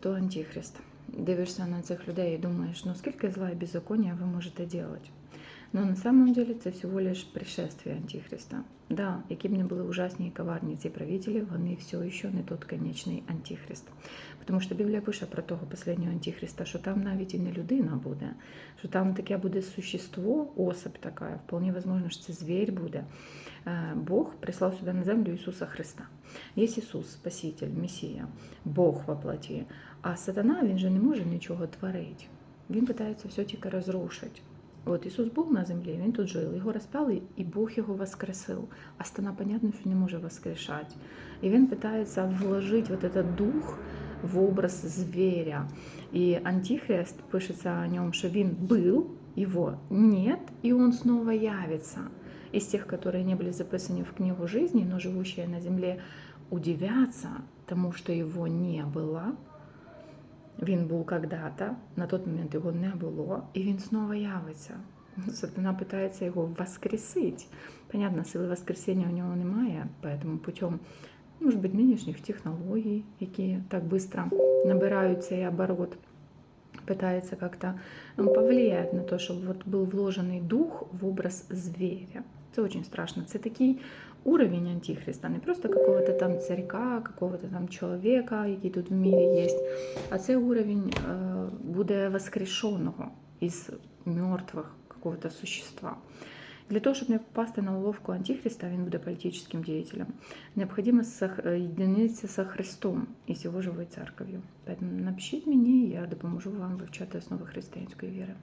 то антихрист. Дивишся на цих людей і думаєш, ну скільки зла і беззаконня ви можете робити? Но на самом деле це всього лиш пришествие Антихриста. Да, які б не були ужасні і коварні ці правителі, вони все ще не тот конечний Антихрист. Тому що Біблія пише про того останнього Антихриста, що там навіть і не людина буде, що там таке буде существо, особь така, вполне возможно, що це звір буде. Е, Бог прислав сюди на землю Ісуса Христа. Є Ісус, Спаситель, Месія, Бог во плоті. А сатана він же не може нічого творити. Він питається все тільки розрушити. От Ісус був на землі, він тут жив, його розпяли, і Бог його воскресив. А стана, понятно, що не може воскрешати. І він питається вложити вот этот дух в образ зверя. І Антихрист пишеться о ньому, що він був, його нет, і він снова явится. Из тех, которые не были записаны в книгу жизни, но живущие на земле удивятся тому, что его не было, він був когда-то, на той момент його не було, і він знову явиться. Сатана питається його воскресити. Понятно, сили воскресіння у нього немає, поэтому путем, може бути, нинішніх технологій, які так швидко набирають цей оборот, пытается как-то ну, повлиять на то, чтобы вот был вложенный дух в образ зверя. Це очень страшно. Це такий уровень антихриста, не просто какого-то там царька, какого-то там чоловіка, який тут в мірі є, а це уровень е, буде воскрешеного із мертвих какого-то существа. Для того, щоб не попасти на уловку Антихриста, він буде політичним діятелем, необхідно єдинитися з Христом і з його живою церков'ю. Поэтому напишіть мені, я допоможу вам вивчати основи християнської віри.